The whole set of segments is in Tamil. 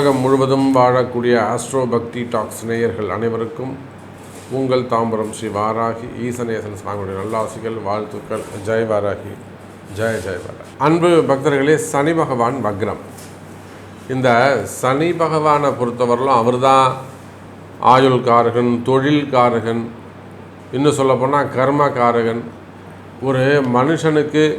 உலகம் முழுவதும் வாழக்கூடிய ஆஸ்ட்ரோ பக்தி டாக்ஸ் நேயர்கள் அனைவருக்கும் உங்கள் தாம்பரம் ஸ்ரீ வாராகி ஈசனேசன் சுவாமியுடைய நல்லாசிகள் வாழ்த்துக்கள். ஜெய் வாராகி. ஜெய ஜெய் வாராகி. அன்பு பக்தர்களே சனி பகவான் வக்ரம். இந்த சனி பகவானை பொறுத்தவரையிலும் அவர்தான் ஆயுள்காரகன் தொழில்காரகன் இன்னும் சொல்லப்போனால் கர்மகாரகன். ஒரு மனுஷனுக்கு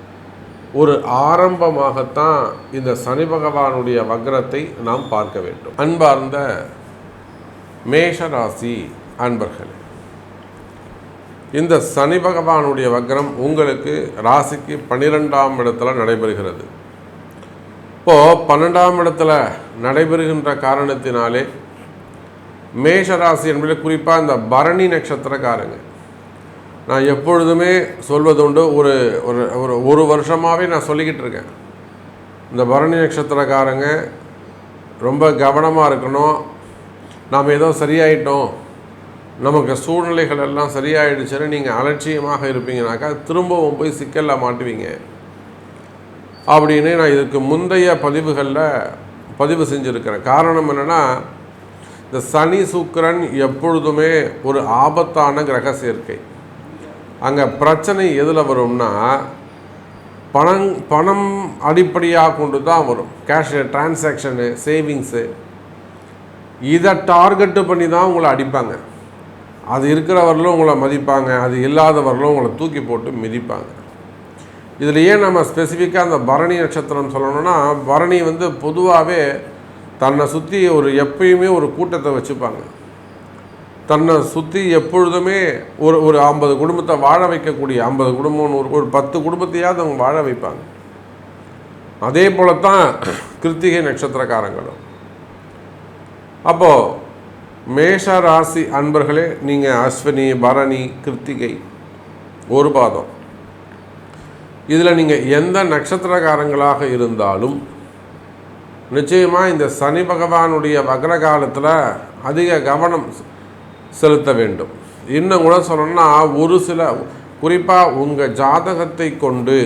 ஒரு ஆரம்பமாகத்தான் இந்த சனி பகவானுடைய வக்ரத்தை நாம் பார்க்க வேண்டும். அன்பார்ந்த மேஷராசி அன்பர்களே இந்த சனி பகவானுடைய வக்ரம் உங்களுக்கு ராசிக்கு பன்னிரெண்டாம் இடத்துல நடைபெறுகிறது. இப்போது பன்னெண்டாம் இடத்துல நடைபெறுகின்ற காரணத்தினாலே மேஷராசி என்பதில் குறிப்பாக இந்த பரணி நட்சத்திரக்காரங்க நான் எப்பொழுதுமே சொல்வதுண்டு ஒரு ஒரு ஒரு ஒரு வருஷமாகவே நான் சொல்லிக்கிட்டு இருக்கேன். இந்த பரணி நட்சத்திரக்காரங்க ரொம்ப கவனமாக இருக்கணும். நாம் ஏதோ சரியாயிட்டோம். நமக்கு சூழ்நிலைகள் எல்லாம் சரியாயிடுச்சுன்னு நீங்கள் அலட்சியமாக இருப்பீங்கனாக்கா திரும்பவும் போய் சிக்கலில் மாட்டுவீங்க. அப்படின்னு நான் இதுக்கு முந்தைய பதிவுகளில் பதிவு செஞ்சுருக்கிறேன். காரணம் என்னென்னா இந்த சனி சுக்கரன் எப்பொழுதுமே ஒரு ஆபத்தான கிரக சேர்க்கை. அங்கே பிரச்சனை எதில் வரும்னா பணம் பணம் அடிப்படையாக கொண்டு தான் வரும். கேஷ் டிரான்சாக்ஷனு சேவிங்ஸு இதை டார்கெட்டு பண்ணி தான் உங்களை அடிப்பாங்க. அது இருக்கிறவர்களும் உங்களை மதிப்பாங்க. அது இல்லாதவர்களும் உங்களை தூக்கி போட்டு மிதிப்பாங்க. இதில் ஏன் நம்ம ஸ்பெசிஃபிக்காக அந்த பரணி நட்சத்திரம் சொல்லணும்னா பரணி வந்து பொதுவாகவே தன்னை சுற்றி ஒரு எப்பயுமே ஒரு கூட்டத்தை வச்சுப்பாங்க. தன்னை சுற்றி எப்பொழுதுமே ஒரு ஒரு ஐம்பது குடும்பத்தை வாழ வைக்கக்கூடிய ஐம்பது குடும்பம் ஒரு ஒரு பத்து குடும்பத்தையாவது அவங்க வாழ வைப்பாங்க. அதே போல தான் கிருத்திகை நட்சத்திரக்காரங்களும். அப்போது மேஷ ராசி அன்பர்களே நீங்கள் அஸ்வினி பரணி கிருத்திகை ஒரு பாதம். இதில் நீங்கள் எந்த நட்சத்திரக்காரங்களாக இருந்தாலும் நிச்சயமாக இந்த சனி பகவானுடைய வக்ர காலத்தில் அதிக கவனம் செலுத்த வேண்டும். இன்னும் கூட சொல்லணும்னா ஒரு சில குறிப்பாக உங்கள் ஜாதகத்தை கொண்டு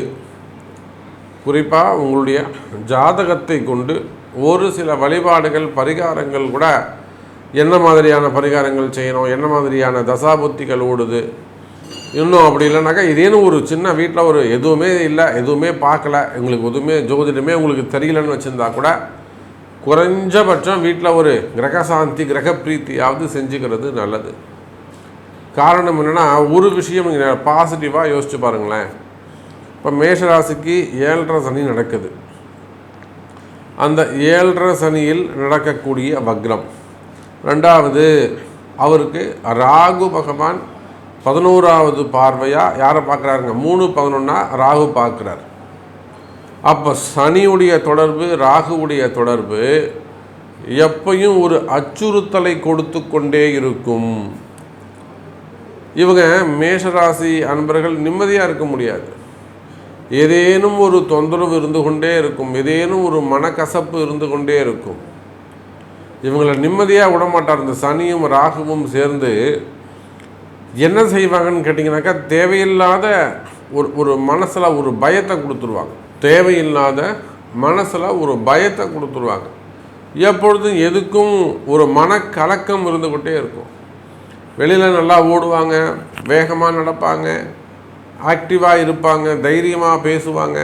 குறிப்பாக உங்களுடைய ஜாதகத்தை கொண்டு ஒரு சில வழிபாடுகள் பரிகாரங்கள் கூட என்ன மாதிரியான பரிகாரங்கள் செய்யணும் என்ன மாதிரியான தசாபுத்திகள் ஓடுது இன்னும் அப்படி இல்லைனாக்கா இதேன்னு ஒரு சின்ன வீட்டில் ஒரு எதுவுமே இல்லை எதுவுமே பார்க்கல உங்களுக்கு எதுவுமே ஜோதிடமே உங்களுக்கு தெரியலன்னு வச்சுருந்தா கூட குறைஞ்சபட்சம் வீட்டில் ஒரு கிரகசாந்தி கிரக பிரீத்தியாவது செஞ்சுக்கிறது நல்லது. காரணம் என்னென்னா ஒரு விஷயம் நீங்கள் பாசிட்டிவாக யோசிச்சு பாருங்களேன். இப்போ மேஷராசிக்கு ஏழரை சனி நடக்குது. அந்த ஏழரை சனியில் நடக்கக்கூடிய வக்ரம். ரெண்டாவது அவருக்கு ராகு பகவான் பதினோராவது பார்வையாக யாரை பார்க்குறாருங்க? மூணு பதினொன்னா ராகு பார்க்குறாரு. அப்போ சனியுடைய தொடர்பு ராகுவுடைய தொடர்பு எப்பையும் ஒரு அச்சுறுத்தலை கொடுத்து கொண்டே இருக்கும். இவங்க மேஷராசி அன்பர்கள் நிம்மதியாக இருக்க முடியாது. ஏதேனும் ஒரு தொந்தரவு இருந்து கொண்டே இருக்கும். ஏதேனும் ஒரு மனக்கசப்பு இருந்து கொண்டே இருக்கும். இவங்களை நிம்மதியாக விடமாட்டார் இந்த சனியும் ராகுவும் சேர்ந்து என்ன செய்வாங்கன்னு கேட்டிங்கனாக்கா தேவையில்லாத ஒரு ஒரு மனசில் ஒரு பயத்தை கொடுத்துருவாங்க. தேவையில்லாத மனசில் ஒரு பயத்தை கொடுத்துருவாங்க. எப்பொழுதும் எதுக்கும் ஒரு மனக்கலக்கம் இருந்துக்கிட்டே இருக்கும். வெளியில் நல்லா ஓடுவாங்க வேகமாக நடப்பாங்க ஆக்டிவாக இருப்பாங்க தைரியமாக பேசுவாங்க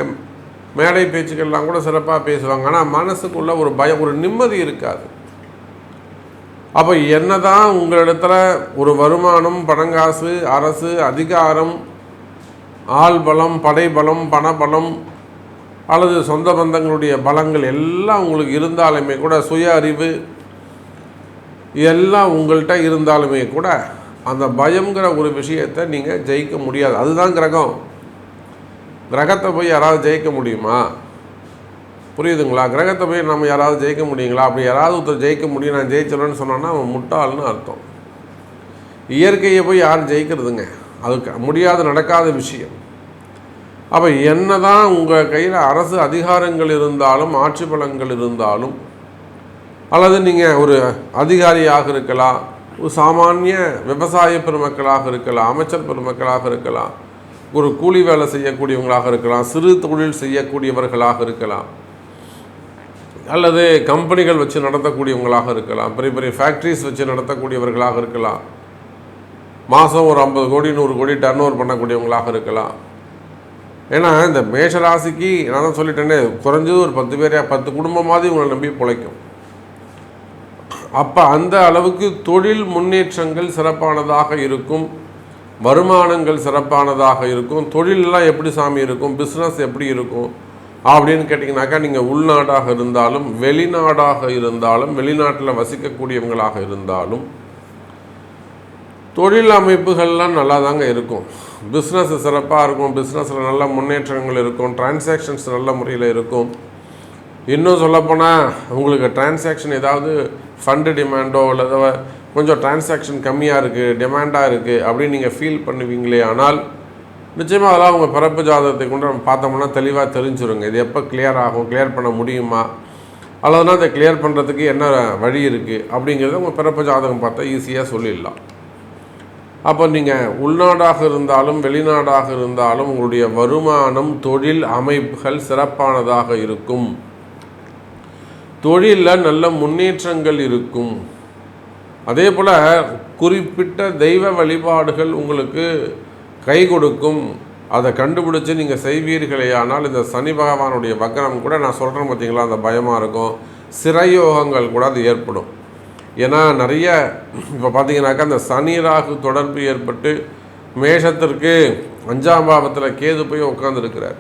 மேடை பேச்சுக்கள்லாம் கூட சிறப்பாக பேசுவாங்க. ஆனால் மனசுக்குள்ள ஒரு பயம் ஒரு நிம்மதி இருக்காது. அப்போ என்ன தான் உங்களிடத்துல ஒரு வருமானம் பணங்காசு அரசு அதிகாரம் ஆள் பலம் படைபலம் பணபலம் அல்லது சொந்த பந்தங்களுடைய பலங்கள் எல்லாம் உங்களுக்கு இருந்தாலுமே கூட சுய அறிவு எல்லாம் உங்கள்கிட்ட இருந்தாலுமே கூட அந்த பயங்கிற ஒரு விஷயத்தை நீங்கள் ஜெயிக்க முடியாது. அதுதான் கிரகம். கிரகத்தை போய் யாராவது ஜெயிக்க முடியுமா? புரியுதுங்களா? கிரகத்தை போய் நம்ம யாராவது ஜெயிக்க முடியுங்களா? அப்படி யாராவது ஒருத்தர் ஜெயிக்க முடியும். நான் ஜெயிச்சிடணும்னு சொன்னோன்னா அவன் முட்டாள்னு அர்த்தம். இயற்கையை போய் யாரும் ஜெயிக்கிறதுங்க? அது முடியாத நடக்காத விஷயம். அப்போ என்ன தான் உங்கள் கையில் அரசு அதிகாரங்கள் இருந்தாலும் ஆட்சி பலங்கள் இருந்தாலும் அல்லது நீங்கள் ஒரு அதிகாரியாக இருக்கலாம் ஒரு சாமானிய விவசாய பெருமக்களாக இருக்கலாம் அமைச்சர் பெருமக்களாக இருக்கலாம் ஒரு கூலி வேலை செய்யக்கூடியவங்களாக இருக்கலாம் சிறு தொழில் செய்யக்கூடியவர்களாக இருக்கலாம் அல்லது கம்பெனிகள் வச்சு நடத்தக்கூடியவங்களாக இருக்கலாம் பெரிய பெரிய ஃபேக்ட்ரிஸ் வச்சு நடத்தக்கூடியவர்களாக இருக்கலாம் மாதம் ஒரு ஐம்பது கோடி நூறு கோடி டர்ன் ஓவர் பண்ணக்கூடியவங்களாக இருக்கலாம். ஏன்னா இந்த மேஷராசிக்கு நான் தான் சொல்லிட்டேனே குறைஞ்சது ஒரு பத்து பேர் பத்து குடும்பமாவது இவங்களை நம்பி பிழைக்கும். அப்போ அந்த அளவுக்கு தொழில் முன்னேற்றங்கள் சிறப்பானதாக இருக்கும். வருமானங்கள் சிறப்பானதாக இருக்கும். தொழிலெலாம் எப்படி சாமி இருக்கும்? பிஸ்னஸ் எப்படி இருக்கும்? அப்படின்னு கேட்டிங்கனாக்கா நீங்கள் உள்நாடாக இருந்தாலும் வெளிநாடாக இருந்தாலும் வெளிநாட்டில் வசிக்கக்கூடியவங்களாக இருந்தாலும் தொழில் அமைப்புகள்லாம் நல்லா தாங்க இருக்கும். பிஸ்னஸ் சிறப்பாக இருக்கும் பிஸ்னஸில் நல்ல முன்னேற்றங்கள் இருக்கும் டிரான்சாக்ஷன்ஸ் நல்ல முறையில் இருக்கும். இன்னும் சொல்லப்போனால் உங்களுக்கு டிரான்சாக்ஷன் ஏதாவது ஃபண்டு டிமாண்டோ அல்லது கொஞ்சம் டிரான்சாக்ஷன் கம்மியாக இருக்குது டிமாண்டாக இருக்குது அப்படின்னு நீங்கள் ஃபீல் பண்ணுவீங்களே ஆனால் நிச்சயமாக அதெல்லாம் உங்கள் பிறப்பு ஜாதகத்தை கொண்டு நம்ம பார்த்தோம்னா தெளிவாக தெரிஞ்சிருங்க. இது எப்போ கிளியர் ஆகும் கிளியர் பண்ண முடியுமா? அல்லதுனா அதை கிளியர் பண்ணுறதுக்கு என்ன வழி இருக்குது அப்படிங்கிறத உங்கள் பிறப்பு ஜாதகம் பார்த்தா ஈஸியாக சொல்லிடலாம். அப்போ நீங்கள் உள்நாடாக இருந்தாலும் வெளிநாடாக இருந்தாலும் உங்களுடைய வருமானம் தொழில் அமைப்புகள் சிறப்பானதாக இருக்கும். தொழிலில் நல்ல முன்னேற்றங்கள் இருக்கும். அதே போல் குறிப்பிட்ட தெய்வ வழிபாடுகள் உங்களுக்கு கை கொடுக்கும். அதை கண்டுபிடிச்சி நீங்கள் செய்வீர்களே ஆனால் இந்த சனி பகவானுடைய வக்கரம் கூட நான் சொல்கிறேன் பார்த்தீங்களா அந்த பயமாக இருக்கும். சிறையோகங்கள் கூட அது ஏற்படும். ஏன்னா நிறைய இப்போ பார்த்தீங்கன்னாக்கா அந்த சனி ராகு தொடர்பு ஏற்பட்டு மேஷத்திற்கு அஞ்சாம் பாவத்தில் கேது போய் உட்காந்துருக்கிறார்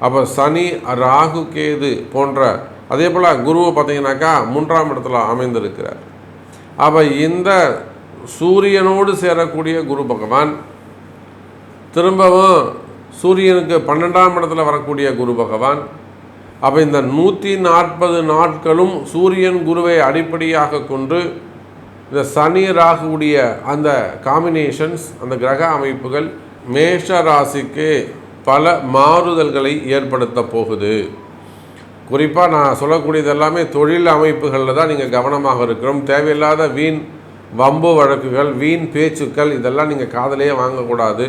அப்போ சனி ராகு கேது போன்ற அதே போல் குருவை பார்த்தீங்கன்னாக்கா மூன்றாம் இடத்துல அமைந்திருக்கிறார். அப்போ இந்த சூரியனோடு சேரக்கூடிய குரு பகவான் திரும்பவும் சூரியனுக்கு பன்னெண்டாம் இடத்துல வரக்கூடிய குரு பகவான் அப்போ இந்த நூற்றி நாற்பது நாட்களும் சூரியன் குருவை அடிப்படையாக கொண்டு இந்த சனி ராகுடைய அந்த காம்பினேஷன்ஸ் அந்த கிரக அமைப்புகள் மேஷ ராசிக்கு பல மாறுதல்களை ஏற்படுத்த போகுது. குறிப்பாக நான் சொல்லக்கூடியது எல்லாமே தொழில் அமைப்புகளில் தான் நீங்கள் கவனமாக இருக்கிறோம். தேவையில்லாத வீண் வம்பு வழக்குகள் வீண் பேச்சுக்கள் இதெல்லாம் நீங்கள் காதலையே வாங்கக்கூடாது.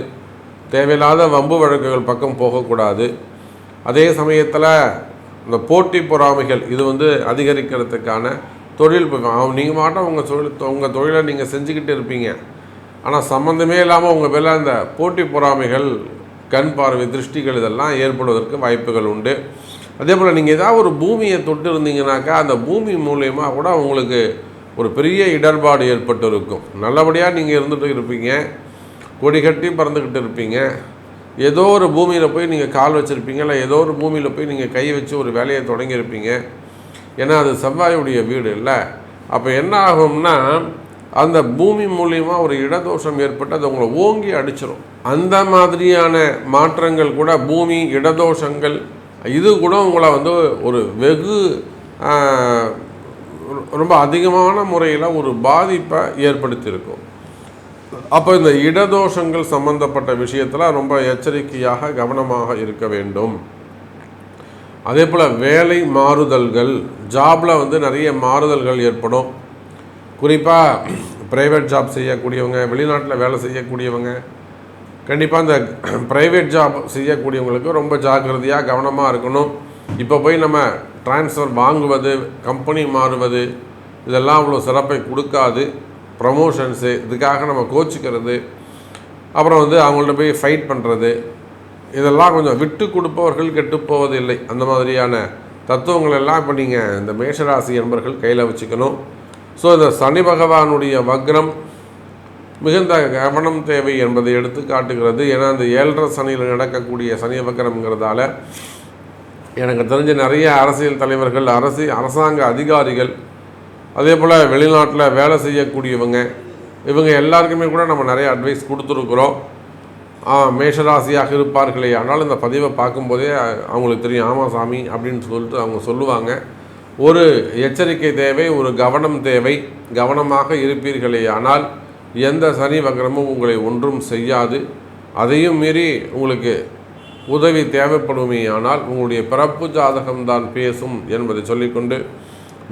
தேவையில்லாத வம்பு வழக்குகள் பக்கம் போகக்கூடாது. அதே சமயத்தில் இந்த போட்டி பொறாமைகள் இது வந்து அதிகரிக்கிறதுக்கான தொழில் நீங்கள் மாட்டம் உங்கள் தொழில் உங்கள் தொழிலை நீங்கள் செஞ்சுக்கிட்டு இருப்பீங்க. ஆனால் சம்மந்தமே இல்லாமல் உங்கள் மேலே அந்த போட்டி பொறாமைகள் கண் பார்வை திருஷ்டிகள் இதெல்லாம் ஏற்படுவதற்கு வாய்ப்புகள் உண்டு. அதே போல் நீங்கள் ஏதாவது ஒரு பூமியை தொட்டு இருந்தீங்கனாக்கா அந்த பூமி மூலயமா கூட உங்களுக்கு ஒரு பெரிய இடர்பாடு ஏற்பட்டு இருக்கும் நல்லபடியாக நீங்கள் இருந்துகிட்டு இருப்பீங்க. கொடி கட்டி பறந்துக்கிட்டு இருப்பீங்க. ஏதோ ஒரு பூமியில் போய் நீங்கள் கால் வச்சுருப்பீங்க இல்லை ஏதோ ஒரு பூமியில் போய் நீங்கள் கை வச்சு ஒரு வேலையை தொடங்கியிருப்பீங்க. ஏன்னா அது செவ்வாயுடைய வீடு இல்லை. அப்போ என்ன ஆகும்னா அந்த பூமி மூலியமாக ஒரு இடதோஷம் ஏற்பட்டு அது உங்களை ஓங்கி அடிச்சிடும் அந்த மாதிரியான மாற்றங்கள் கூட பூமி இடதோஷங்கள் இது கூட உங்களை வந்து ஒரு வெகு ரொம்ப அதிகமான முறையில் ஒரு பாதிப்பை ஏற்படுத்தியிருக்கும். அப்போ இந்த இடதோஷங்கள் சம்பந்தப்பட்ட விஷயத்தில் ரொம்ப எச்சரிக்கையாக கவனமாக இருக்க வேண்டும். அதே போல் வேலை மாறுதல்கள் ஜாபில் வந்து நிறைய மாறுதல்கள் ஏற்படும். குறிப்பாக ப்ரைவேட் ஜாப் செய்யக்கூடியவங்க வெளிநாட்டில் வேலை செய்யக்கூடியவங்க கண்டிப்பாக இந்த ப்ரைவேட் ஜாப் செய்யக்கூடியவங்களுக்கு ரொம்ப ஜாக்கிரதையாக கவனமாக இருக்கணும். இப்போ போய் நம்ம ட்ரான்ஸ்ஃபர் வாங்குவது கம்பெனி மாறுவது இதெல்லாம் அவ்வளோ சிறப்பை கொடுக்காது. ப்ரமோஷன்ஸு இதுக்காக நம்ம கோச்சிக்கிறது அப்புறம் வந்து அவங்கள்ட்ட போய் ஃபைட் பண்ணுறது இதெல்லாம் கொஞ்சம் விட்டு கொடுப்பவர்கள் கெட்டு போவதில்லை. அந்த மாதிரியான தத்துவங்கள் எல்லாம் இப்போ நீங்கள் இந்த மேஷராசி என்பர்கள் கையில் வச்சுக்கணும். ஸோ இந்த சனி பகவானுடைய வக்ரம் மிகுந்த கவனம் தேவை என்பதை எடுத்து காட்டுகிறது. ஏன்னா அந்த ஏழரை சனியில் நடக்கக்கூடிய சனி வக்ரம்ங்கிறதால எனக்கு தெரிஞ்ச நிறைய அரசியல் தலைவர்கள் அரசு அரசாங்க அதிகாரிகள் அதே போல் வெளிநாட்டில் வேலை செய்யக்கூடியவங்க இவங்க எல்லாருக்குமே கூட நம்ம நிறைய அட்வைஸ் கொடுத்துருக்குறோம். மேஷராசியாக இருப்பார்களே ஆனால் இந்த பதிவை பார்க்கும்போதே அவங்களுக்கு தெரியும் ஆமாம் சாமி அப்படின்னு சொல்லிட்டு அவங்க சொல்லுவாங்க. ஒரு எச்சரிக்கை தேவை ஒரு கவனம் தேவை கவனமாக இருப்பீர்களே ஆனால் எந்த சனி வக்கரமும் உங்களை ஒன்றும் செய்யாது. அதையும் மீறி உங்களுக்கு உதவி தேவைப்படுமே ஆனால் உங்களுடைய பிறப்பு ஜாதகம்தான் பேசும் என்பதை சொல்லிக்கொண்டு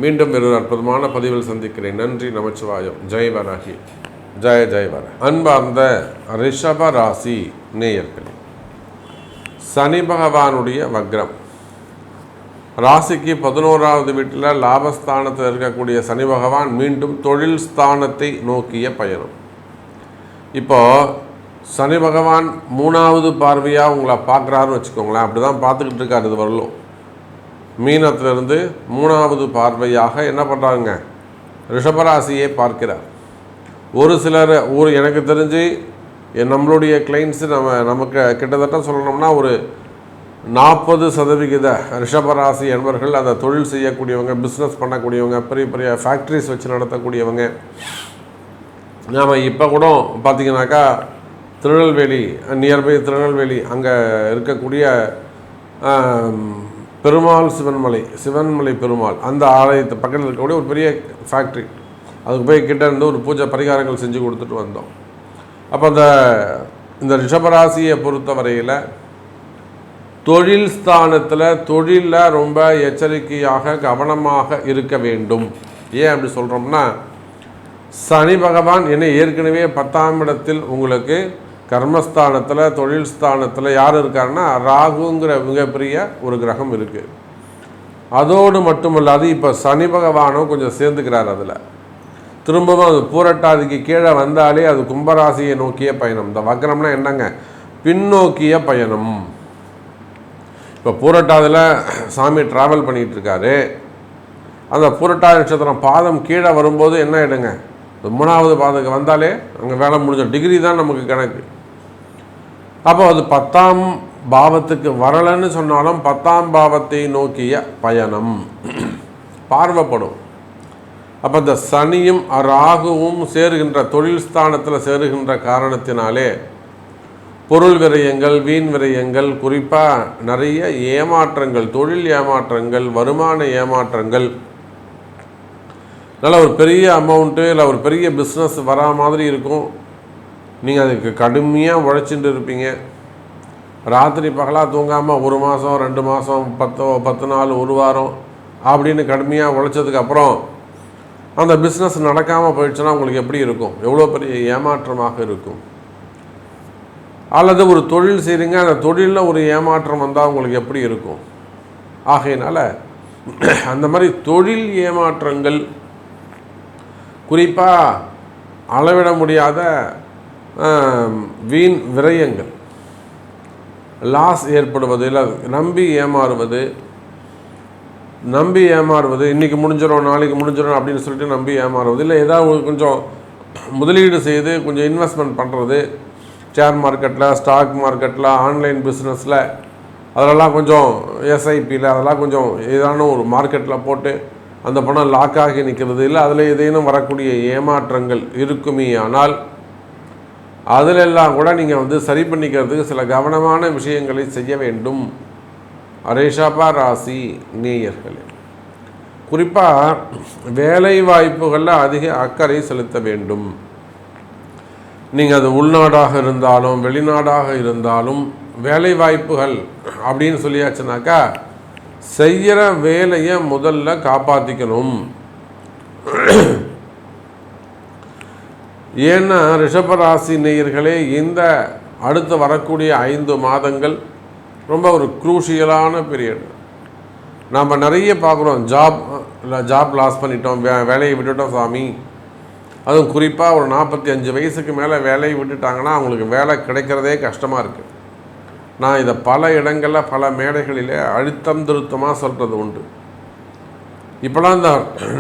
மீண்டும் ஒரு அற்புதமான பதிவில் சந்திக்கிறேன். நன்றி நமச்சிவாயம். ஜெய் வராகி. ஜெய ஜெய் வர அன்பார்ந்த ரிஷப ராசி நேயர்களே சனி பகவானுடைய வக்ரம். ராசிக்கு பதினோராவது வீட்டில் லாபஸ்தானத்தில் இருக்கக்கூடிய சனி பகவான் மீண்டும் தொழில் ஸ்தானத்தை நோக்கிய பயணம். இப்போ சனி பகவான் மூணாவது பார்வையாக உங்களை பார்க்குறாருன்னு வச்சுக்கோங்களேன். அப்படி தான் பார்த்துக்கிட்டு இருக்காரு இது வரலும் மீனத்திலிருந்து மூணாவது பார்வையாக என்ன பண்ணுறாங்க ரிஷபராசியை பார்க்கிறார். ஒரு சிலர் ஒரு எனக்கு தெரிஞ்சு நம்மளுடைய கிளைண்ட்ஸு நம்ம நமக்கு கிட்டத்தட்ட சொல்லணும்னா ஒரு நாற்பது சதவிகித ரிஷபராசி என்பவர்கள் அந்த தொழில் செய்யக்கூடியவங்க பிஸ்னஸ் பண்ணக்கூடியவங்க பெரிய பெரிய ஃபேக்ட்ரிஸ் வச்சு நடத்தக்கூடியவங்க. நாம் இப்போ கூட பார்த்திங்கனாக்கா திருநெல்வேலி நியர்பை திருநெல்வேலி அங்கே இருக்கக்கூடிய பெருமாள் சிவன்மலை சிவன்மலை பெருமாள். அந்த ஆலயத்து பக்கத்தில் இருக்கக்கூடிய ஒரு பெரிய ஃபேக்ட்ரி அதுக்கு போய் கிட்ட இருந்து ஒரு பூஜை பரிகாரங்கள் செஞ்சு கொடுத்துட்டு வந்தோம். அப்போ அந்த இந்த ரிஷபராசியை பொறுத்த வரையில் தொழில் ஸ்தானத்தில் தொழிலில் ரொம்ப எச்சரிக்கையாக கவனமாக இருக்க வேண்டும். ஏன் அப்படி சொல்கிறோம்னா சனி பகவான் என்ன ஏற்கனவே பத்தாம் இடத்தில் உங்களுக்கு கர்மஸ்தானத்தில் தொழில் ஸ்தானத்தில் யார் இருக்காருன்னா ராகுங்கிற மிகப்பெரிய ஒரு கிரகம் இருக்குது அதோடு மட்டுமல்லாது இப்போ சனி பகவானும் கொஞ்சம் சேர்ந்துக்கிறார் அதில். திரும்பவும் அது பூரட்டாதிக்கு கீழே வந்தாலே அது கும்பராசியை நோக்கிய பயணம். இந்த வக்ரம்னா என்னங்க? பின்னோக்கிய பயணம். இப்போ பூரட்டாதில் சாமி ட்ராவல் பண்ணிகிட்டு இருக்காரு. அந்த பூரட்டாதி நட்சத்திரம் பாதம் கீழே வரும்போது என்ன ஆகிடுங்க மூணாவது பாதத்துக்கு வந்தாலே அங்கே வேலை முடிஞ்ச டிகிரி தான் நமக்கு கணக்கு. அப்போ அது பத்தாம் பாவத்துக்கு வரலைன்னு சொன்னாலும் பத்தாம் பாவத்தை நோக்கிய பயணம். பார்வைப்படும். அப்போ இந்த சனியும் ராகுவும் சேருகின்ற தொழில் ஸ்தானத்தில் சேருகின்ற காரணத்தினாலே பொருள் விரயங்கள் வீண் விரயங்கள் குறிப்பாக நிறைய ஏமாற்றங்கள் தொழில் ஏமாற்றங்கள் வருமான ஏமாற்றங்கள் அதனால் ஒரு பெரிய அமௌண்ட்டு இல்லை ஒரு பெரிய பிஸ்னஸ் வரா மாதிரி இருக்கும். நீங்கள் அதுக்கு கடுமையாக உழைச்சிட்டு இருப்பீங்க. ராத்திரி பகலாக தூங்காமல் ஒரு மாதம் ரெண்டு மாதம் பத்து பத்து நாள் ஒரு வாரம் அப்படின்னு கடுமையாக உழைச்சதுக்கப்புறம் அந்த பிஸ்னஸ் நடக்காமல் போயிடுச்சுன்னா உங்களுக்கு எப்படி இருக்கும்? எவ்வளோ பெரிய ஏமாற்றமாக இருக்கும். அல்லது ஒரு தொழில் செய்கிறீங்க அந்த தொழிலில் ஒரு ஏமாற்றம் வந்தால் உங்களுக்கு எப்படி இருக்கும்? ஆகையினால அந்த மாதிரி தொழில் ஏமாற்றங்கள் குறிப்பாக அளவிட முடியாத வீண் விரயங்கள். லாஸ் ஏற்படுவது இல்லை நம்பி ஏமாறுவது நம்பி ஏமாறுவது இன்றைக்கி முடிஞ்சிடும் நாளைக்கு முடிஞ்சிடும் அப்படின்னு சொல்லிட்டு நம்பி ஏமாறுவது இல்லை ஏதாவது கொஞ்சம் முதலீடு செய்து கொஞ்சம் இன்வெஸ்ட்மெண்ட் பண்ணுறது ஷேர் மார்க்கெட்டில் ஸ்டாக் மார்க்கெட்டில் ஆன்லைன் பிஸ்னஸில் அதெல்லாம் கொஞ்சம் எஸ்ஐபியில் அதெல்லாம் கொஞ்சம் ஏதான ஒரு மார்க்கெட்டில் போட்டு அந்த பணம் லாக் ஆகி நிற்கிறது. இல்லை அதில் ஏதேனும் வரக்கூடிய ஏமாற்றங்கள் இருக்குமே ஆனால் அதிலெல்லாம் கூட நீங்கள் வந்து சரி பண்ணிக்கிறதுக்கு சில கவனமான விஷயங்களை செய்ய வேண்டும். அரேஷாபா ராசி நேயர்களே குறிப்பாக வேலை வாய்ப்புகளில் அதிக அக்கறை செலுத்த வேண்டும். நீங்கள் அது உள்நாடாக இருந்தாலும் வெளிநாடாக இருந்தாலும் வேலை வாய்ப்புகள் அப்படின்னு சொல்லியாச்சுனாக்கா செய்கிற வேலையை முதல்ல காப்பாற்றிக்கணும் ஏன்னா ரிஷபராசி நேயர்களே இந்த அடுத்து வரக்கூடிய ஐந்து மாதங்கள் ரொம்ப ஒரு குரூஷியலான பீரியட் நாம் நிறைய பார்க்குறோம். ஜாப் இல்லை ஜாப் லாஸ் பண்ணிட்டோம். வே வேலையை விட்டுட்டோம் சாமி. அதுவும் குறிப்பாக ஒரு நாற்பத்தி அஞ்சு வயசுக்கு மேலே வேலையை விட்டுட்டாங்கன்னா அவங்களுக்கு வேலை கிடைக்கிறதே கஷ்டமாக இருக்குது நான் இதை பல இடங்களில் பல மேடைகளிலே அழுத்தம் திருத்தமாக சொல்கிறது உண்டு. இப்போலாம் இந்த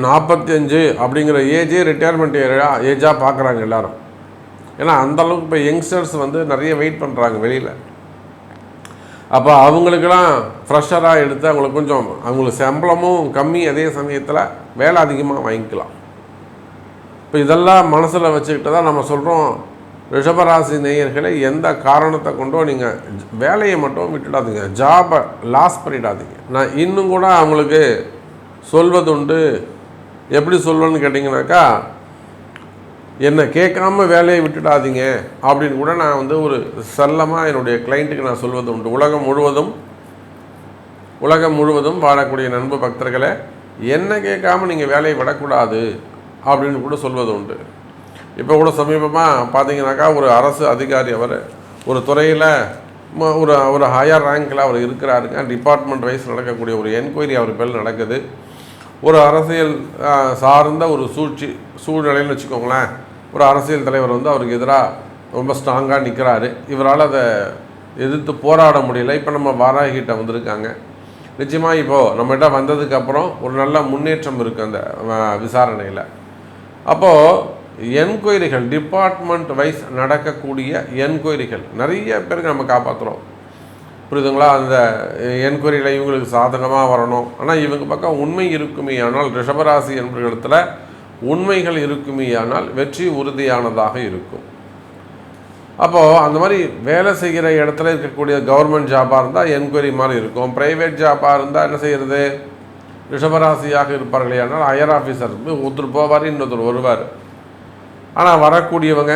நாற்பத்தி அஞ்சு அப்படிங்கிற ஏஜே ரிட்டையர்மெண்ட் ஏஜாக பார்க்குறாங்க எல்லாரும். ஏன்னா அந்தளவுக்கு இப்போ யங்ஸ்டர்ஸ் வந்து நிறைய வெயிட் பண்ணுறாங்க வெளியில். அப்போ அவங்களுக்கெல்லாம் ஃப்ரெஷராக எடுத்து அவங்களுக்கு கொஞ்சம் அவங்களுக்கு சம்பளமும் கம்மி அதே சமயத்தில் வேலை அதிகமாக வாங்கிக்கலாம். இப்போ இதெல்லாம் மனசில் வச்சுக்கிட்டு தான் நம்ம சொல்கிறோம் ரிஷபராசி நேயர்களை எந்த காரணத்தை கொண்டோ நீங்கள் வேலையை மட்டும் விட்டுடாதீங்க. ஜாபை லாஸ் பண்ணிடாதீங்க. நான் இன்னும் கூட அவங்களுக்கு சொல்வது உண்டு எப்படி சொல்வேன்னு கேட்டிங்கனாக்கா என்னை கேட்காம வேலையை விட்டுடாதீங்க அப்படின்னு கூட நான் வந்து ஒரு செல்லமாக என்னுடைய கிளைண்ட்டுக்கு நான் சொல்வது உண்டு உலகம் முழுவதும் உலகம் முழுவதும் வாழக்கூடிய நண்பு பக்தர்களை என்ன கேட்காம நீங்கள் வேலையை விடக்கூடாது அப்படின்னு கூட சொல்வது உண்டு இப்போ கூட சமீபமாக பார்த்தீங்கன்னாக்கா ஒரு அரசு அதிகாரி அவர் ஒரு துறையில் ஒரு ஒரு ஹையர் ரேங்கில் அவர் இருக்கிறாருங்க. டிபார்ட்மெண்ட் வைஸ் நடக்கக்கூடிய ஒரு என்கொயரி அவர் பேர் நடக்குது. ஒரு அரசியல் சார்ந்த ஒரு சூழ்ச்சி சூழ்நிலைன்னு வச்சுக்கோங்களேன். ஒரு அரசியல் தலைவர் வந்து அவருக்கு எதிராக ரொம்ப ஸ்ட்ராங்காக நிற்கிறாரு இவரால் அதை எதிர்த்து போராட முடியல. இப்போ நம்ம வாராகிட்ட வந்திருக்காங்க. நிச்சயமாக இப்போது நம்மகிட்ட வந்ததுக்கப்புறம் ஒரு நல்ல முன்னேற்றம் இருக்குது அந்த விசாரணையில். அப்போது என்கொயரிகள் டிபார்ட்மெண்ட் வைஸ் நடக்கக்கூடிய என்கொயரிகள். நிறைய பேருக்கு நம்ம காப்பாற்றுறோம் புரியுதுங்களா? அந்த என்கொயரியில் இவங்களுக்கு சாதகமாக வரணும். ஆனால் இவங்க பக்கம் உண்மை இருக்குமே ஆனால் ரிஷபராசி இடத்துல உண்மைகள் இருக்குமே ஆனால் வெற்றி உறுதியானதாக இருக்கும். அப்போது அந்த மாதிரி வேலை செய்கிற இடத்துல இருக்கக்கூடிய கவர்மெண்ட் ஜாபாக இருந்தால் என்கொயரி மாதிரி இருக்கும். ப்ரைவேட் ஜாபாக இருந்தால் என்ன செய்கிறது ரிஷபராசியாக இருப்பார்களே ஆனால் ஹையர் ஆஃபீஸர் ஒருத்தர் போவார் இன்னொருத்தர் வருவார். ஆனால் வரக்கூடியவங்க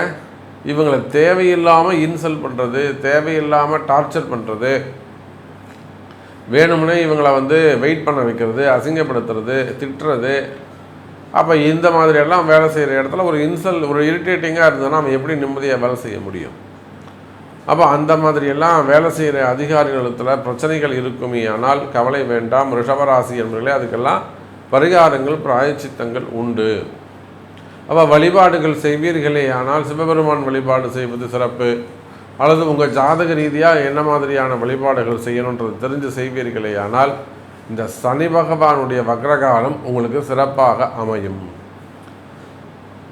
இவங்களை தேவையில்லாமல் இன்சல்ட் பண்ணுறது தேவையில்லாமல் டார்ச்சர் பண்ணுறது வேணும்னே இவங்களை வந்து வெயிட் பண்ண வைக்கிறது அசிங்கப்படுத்துறது திட்டுறது. அப்போ இந்த மாதிரியெல்லாம் வேலை செய்கிற இடத்துல ஒரு இன்சல் ஒரு இரிட்டேட்டிங்காக இருந்ததுன்னா நம்ம எப்படி நிம்மதியாக வேலை செய்ய முடியும்? அப்போ அந்த மாதிரியெல்லாம் வேலை செய்கிற அதிகாரிகளத்தில் பிரச்சனைகள் இருக்குமே ஆனால் கவலை வேண்டாம். ரிஷபராசி என்பர்களே அதுக்கெல்லாம் பரிகாரங்கள் பிராயச்சித்தங்கள் உண்டு. அப்போ வழிபாடுகள் செய்வீர்களே ஆனால் சிவபெருமான் வழிபாடு செய்வது சிறப்பு. அல்லது உங்கள் ஜாதக ரீதியாக என்ன மாதிரியான வழிபாடுகள் செய்யணுன்றது தெரிஞ்சு செய்வீர்களே ஆனால் இந்த சனி பகவானுடைய வக்ரகாலம் உங்களுக்கு சிறப்பாக அமையும்.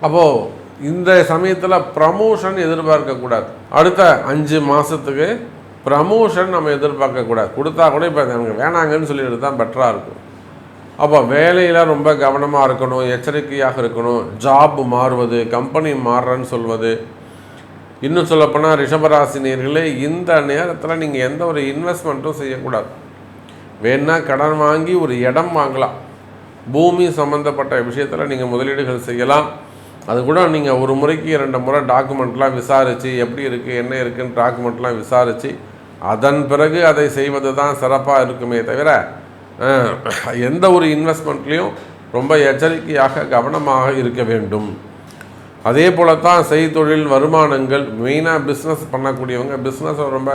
அப்போது இந்த சமயத்தில் ப்ரமோஷன் எதிர்பார்க்கக்கூடாது அடுத்த அஞ்சு மாதத்துக்கு ப்ரமோஷன் நம்ம எதிர்பார்க்கக்கூடாது கொடுத்தா கூட இப்போ எனக்கு வேணாங்கன்னு சொல்லிட்டு தான் பெட்டராக இருக்கும். அப்போ வேலையில் ரொம்ப கவனமாக இருக்கணும் எச்சரிக்கையாக இருக்கணும். ஜாப் மாறுவது கம்பெனி மாறுறன்னு சொல்வது. இன்னும் சொல்லப்போனால் ரிஷபராசினியர்களே இந்த நேரத்தில் நீங்கள் எந்த ஒரு இன்வெஸ்ட்மெண்ட்டும் செய்யக்கூடாது. வேணால் கடன் வாங்கி ஒரு இடம் வாங்கலாம். பூமி சம்மந்தப்பட்ட விஷயத்தில் நீங்கள் முதலீடுகள் செய்யலாம். அது கூட நீங்கள் ஒரு முறைக்கு இரண்டு முறை டாக்குமெண்ட்லாம் விசாரித்து எப்படி இருக்குது என்ன இருக்குன்னு டாக்குமெண்ட்லாம் விசாரித்து அதன் பிறகு அதை செய்வது தான் சிறப்பாக இருக்குமே தவிர எந்த ஒரு இன்வெஸ்ட்மெண்ட்லேயும் ரொம்ப எச்சரிக்கையாக கவனமாக இருக்க வேண்டும். அதே போல தான் செய்தொழில் வருமானங்கள் மெயினாக பிஸ்னஸ் பண்ணக்கூடியவங்க பிஸ்னஸை ரொம்ப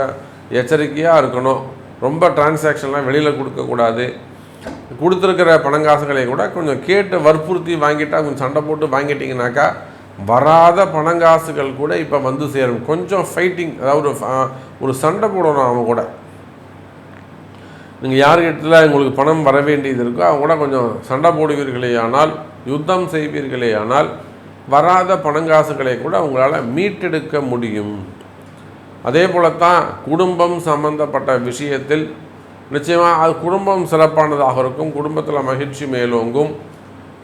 எச்சரிக்கையாக இருக்கணும். ரொம்ப டிரான்சாக்ஷன்லாம் வெளியில் கொடுக்கக்கூடாது கொடுத்துருக்கிற பணங்காசுகளை கூட கொஞ்சம் கேட்டு வற்புறுத்தி வாங்கிட்டால் கொஞ்சம் சண்டை போட்டு வாங்கிட்டிங்கனாக்கா வராத பணங்காசுகள் கூட இப்போ வந்து சேரும். கொஞ்சம் ஃபைட்டிங் அதாவது ஒரு சண்டை போடணும் அவங்க கூட. நீங்கள் யார்கிட்ட உங்களுக்கு பணம் வர வேண்டியது இருக்கோ அவங்க கூட கொஞ்சம் சண்டை போடுவீர்களே ஆனால் யுத்தம் செய்வீர்களே ஆனால் வராத பணங்காசுகளை கூட உங்களால் மீட்டெடுக்க முடியும். அதே போலத்தான் குடும்பம் சம்பந்தப்பட்ட விஷயத்தில் நிச்சயமாக அது குடும்பம் சிறப்பானதாக இருக்கும் குடும்பத்தில் மகிழ்ச்சி மேலோங்கும்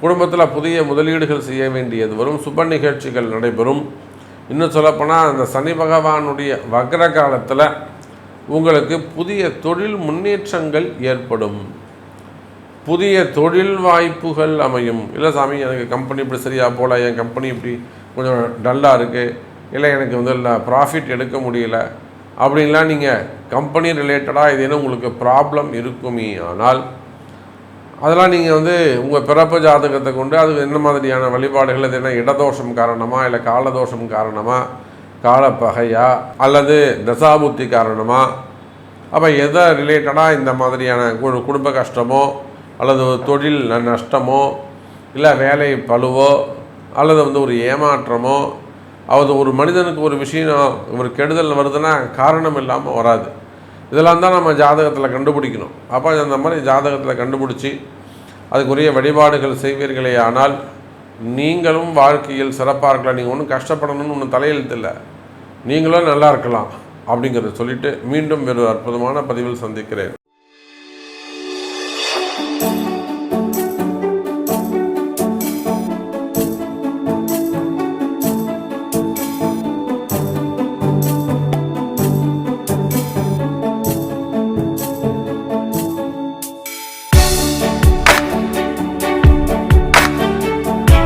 குடும்பத்தில் புதிய முதலீடுகள் செய்ய வேண்டியது வரும் சுப நிகழ்ச்சிகள் நடைபெறும். இன்னும் சொல்லப்போனால் அந்த சனி பகவானுடைய வக்ர காலத்தில் உங்களுக்கு புதிய தொழில் முன்னேற்றங்கள் ஏற்படும். புதிய தொழில் வாய்ப்புகள் அமையும். இல்லை சாமி எனக்கு கம்பெனி இப்படி சரியாக போகல. என் கம்பெனி இப்படி கொஞ்சம் டல்லாக இருக்குது இல்லை எனக்கு வந்து இல்லை ப்ராஃபிட் எடுக்க முடியல. அப்படின்லாம் நீங்கள் கம்பெனி ரிலேட்டடாக ஏதேனும் உங்களுக்கு ப்ராப்ளம் இருக்குமே. ஆனால் அதெல்லாம் நீங்கள் வந்து உங்கள் பிறப்பு ஜாதகத்தை கொண்டு அது என்ன மாதிரியான வழிபாடுகள் அது என்ன இடதோஷம் காரணமாக இல்லை காலதோஷம் காரணமாக காலப்பகையா அல்லது தசாபுத்தி காரணமாக அப்போ எதை ரிலேட்டடாக இந்த மாதிரியான கு- குடும்ப கஷ்டமோ அல்லது ஒரு தொழில் நஷ்டமோ இல்லை வேலை பழுவோ அல்லது வந்து ஒரு ஏமாற்றமோ அது ஒரு மனிதனுக்கு ஒரு விஷயம் ஒரு கெடுதல் வருதுன்னா காரணம் இல்லாமல் வராது. இதெல்லாம் தான் நம்ம ஜாதகத்தில் கண்டுபிடிக்கணும். அப்போ அந்த மாதிரி ஜாதகத்தில் கண்டுபிடிச்சி அதுக்குரிய வழிபாடுகள் செய்வீர்களே ஆனால் நீங்களும் வாழ்க்கையில் சிறப்பாக இருக்கலாம். நீங்கள் ஒன்றும் கஷ்டப்படணும்னு ஒன்றும் தலையெழுத்து இல்லை. நீங்களும் நல்லா இருக்கலாம் அப்படிங்கிறத சொல்லிட்டு மீண்டும் வேறு அற்புதமான பதிவில் சந்திக்கிறேன்.